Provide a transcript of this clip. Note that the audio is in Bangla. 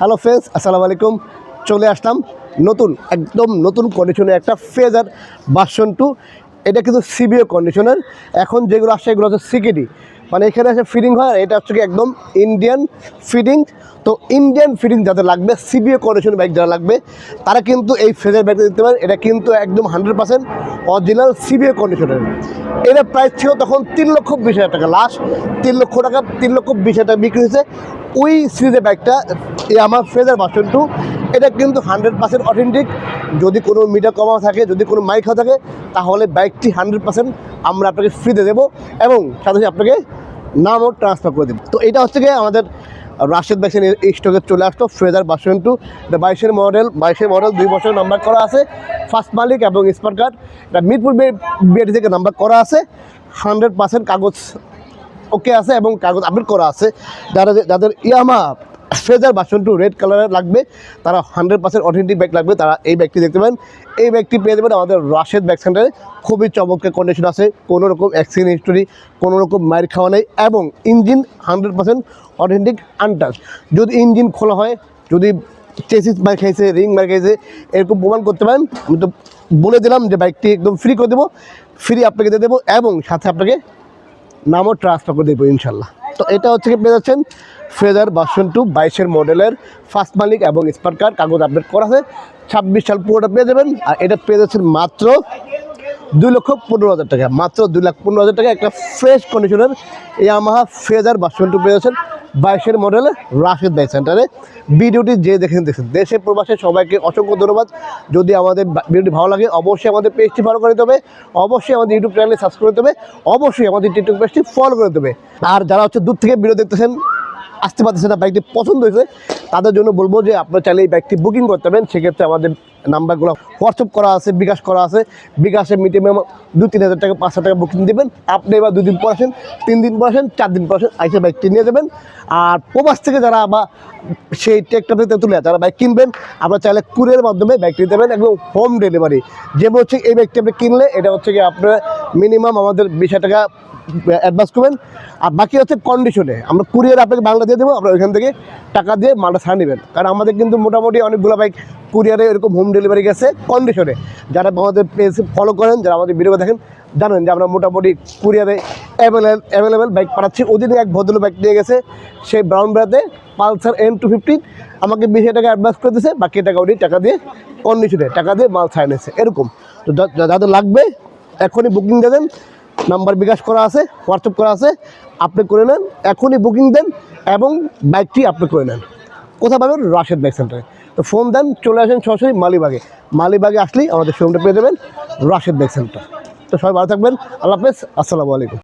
হ্যালো ফ্রেন্ডস আসসালামু আলাইকুম। চলে আসলাম নতুন, একদম নতুন কন্ডিশনে একটা ফেজার বাসন টু এটা কিন্তু সিবিও কন্ডিশনের এখন যেগুলো আসছে, এগুলো হচ্ছে সিকেডি মানে এখানে এসে ফিডিং হয় এটা হচ্ছে কি একদম ইন্ডিয়ান ফিডিং তো ইন্ডিয়ান ফিডিং যাদের লাগবে সিবিও কন্ডিশন বাইক যারা লাগবে, তারা কিন্তু এই ফেজার বাইকটা দিতে পারেন এটা কিন্তু একদম হান্ড্রেড পার্সেন্ট অরিজিনাল সিবিও কন্ডিশনের এটা প্রাইস ছিল তখন তিন লক্ষ বিশ হাজার টাকা। লাস্ট তিন লক্ষ টাকা, তিন লক্ষ বিশ হাজার টাকা বিক্রি হয়েছে। ওই সিরিজের বাইকটা এই আমার ফ্রেজার ভার্সন টু এটা কিন্তু হান্ড্রেড পার্সেন্ট অথেন্টিক যদি কোনো মিটার কমা থাকে, যদি কোনো মাইক খাওয়া থাকে, তাহলে বাইকটি হান্ড্রেড পার্সেন্ট আমরা আপনাকে ফ্রিতে দেবো এবং সাথে সাথে আপনাকে নামও ট্রান্সফার করে দেবো। তো এটা হচ্ছে গিয়ে আমাদের রাশেদ বাইসের স্টকে চলে আসতো ফ্রেজার ভার্সন টু এটা বাইশের মডেল বাইশের মডেল দুই বছর নাম্বার করা আছে। ফার্স্ট মালিক এবং স্পার কার্ড এটা মিরপুর বিআরটি থেকে নাম্বার করা আছে। হান্ড্রেড পার্সেন্ট কাগজ ওকে আছে এবং কাগজ আপডেট করা আছে। যারা যাদের Yamaha Fazer version two red কালারের লাগবে। তারা হান্ড্রেড পার্সেন্ট অথেন্টিক ব্যাগ লাগবে। তারা এই ব্যাগটি দেখতে পাবেন এই ব্যাগটি পেয়ে যাবেন আমাদের রাশেদ ব্যাগ সেন্টারে খুবই চমৎকার কন্ডিশন আছে। কোনো রকম অ্যাক্সিডেন্ট হিস্টোরি কোনো রকম মায়ের খাওয়া নেই এবং engine hundred percent authentic untouch যদি ইঞ্জিন খোলা হয়, যদি চেসিস মার খাইছে রিং মার খাইছে, এরকম প্রমাণ করতে পারেন। আমি তো বলে দিলাম যে বাইকটি একদম ফ্রি করে দেবো। ফ্রি আপনাকে দিয়ে দেবো এবং সাথে আপনাকে নামও ট্রান্সফার করে দেবো ইনশাল্লাহ। তো এটা হচ্ছে কি পেয়ে যাচ্ছেন। ফ্রেজার বাসন টু বাইশের মডেলের ফার্স্ট মালিক এবং স্পার কার কাগজ আপডেট করা আছে। ছাব্বিশ সাল পুরোটা পেয়ে যাবেন। আর এটা পেয়ে যাচ্ছেন মাত্র দুই লক্ষ পনেরো হাজার টাকা। মাত্র দুই লাখ পনেরো হাজার টাকা একটা ফ্রেশ কন্ডিশনের ইয়ামাহা ফ্রেজার বাসন টু পেয়ে যাচ্ছেন বাইশের মডেলে রাশেদ বাইক সেন্টারে ভিডিওটি যে দেখেন দেখছেন দেশে প্রবাসে সবাইকে অসংখ্য ধন্যবাদ। যদি আমাদের ভিডিওটি ভালো লাগে, অবশ্যই আমাদের পেজটি ফলো করে দেবে অবশ্যই আমাদের ইউটিউব চ্যানেলে সাবস্ক্রাইব করে দেবে অবশ্যই আমাদের টিকটক পেজটি ফলো করে দেবে আর যারা হচ্ছে দূর থেকে ভিডিও দেখতেছেন আসতে পারতেছে না বাইকটি পছন্দ হয়েছে। তাদের জন্য বলব যে আপনার চাইলে এই বাইকটি বুকিং করতে পারেন। সেক্ষেত্রে আমাদের নাম্বারগুলো হোয়াটসঅ্যাপ করা আছে, বিকাশ করা আছে। বিকাশে মিনিমাম দু তিন হাজার টাকা, পাঁচ হাজার টাকা বুকিং দেবেন। আপনি এবার দুদিন পর আসেন, তিন দিন পর আসেন, চার দিন পর আসেন, আইসে বাইকটি নিয়ে যাবেন। আর প্রবাস থেকে যারা বা সেই টেকটা থেকে তুলে যারা বাইক কিনবেন, আপনারা চাইলে কুরিয়ার মাধ্যমে বাইকটি দেবেন একদম হোম ডেলিভারি যেমন হচ্ছে এই বাইকটি আপনি কিনলে, এটা হচ্ছে কি আপনার মিনিমাম আমাদের বিশ টাকা অ্যাডভান্স করবেন। আর বাকি হচ্ছে কন্ডিশনে আমরা কুরিয়ার আপনাকে বাংলা দিয়ে দেবো আপনার ওইখান থেকে টাকা দিয়ে মালটা ছাড়া নেবেন। কারণ আমাদের কিন্তু মোটামুটি অনেকগুলো বাইক কুরিয়ারে এরকম হোম ডেলিভারি গেছে কন্ডিশনে যারা আমাদের পেজ ফলো করেন, যারা আমাদের ভিডিও দেখেন, জানেন যে আমরা মোটামুটি কুরিয়ারে অ্যাভেলেবল অ্যাভেলেবেল বাইক পাঠাচ্ছি। ওদিনে এক ভদ্রলোক বাইক নিয়ে গেছে, সেই ব্রাউন বেড়াতে পালসার এন টু ফিফটিন আমাকে বিশ টাকা অ্যাডভান্স করে দিয়েছে, বাকি টাকা উনি টাকা দিয়ে কন্ডিশনে টাকা দিয়ে মাল ছাড় নিয়েছে এরকম। তো যাদের লাগবে, এখনই বুকিং দেবেন নাম্বার বিকাশ করা আছে হোয়াটসঅ্যাপ করা আছে, আপনি করে নেন, এখনই বুকিং দেন এবং বাইকটি আপনি করে নেন। কোথায় পাবেন? রাশেদ বাইক সেন্টারে তো ফোন দেন, চলে আসেন সরাসরি মালিবাগে। মালিবাগে আসলেই আমাদের শোরুমটা পেয়ে যাবেন রাশেদ বাইক সেন্টার তো সবাই ভালো থাকবেন। আল্লাহ হাফেজ, আসসালামু আলাইকুম।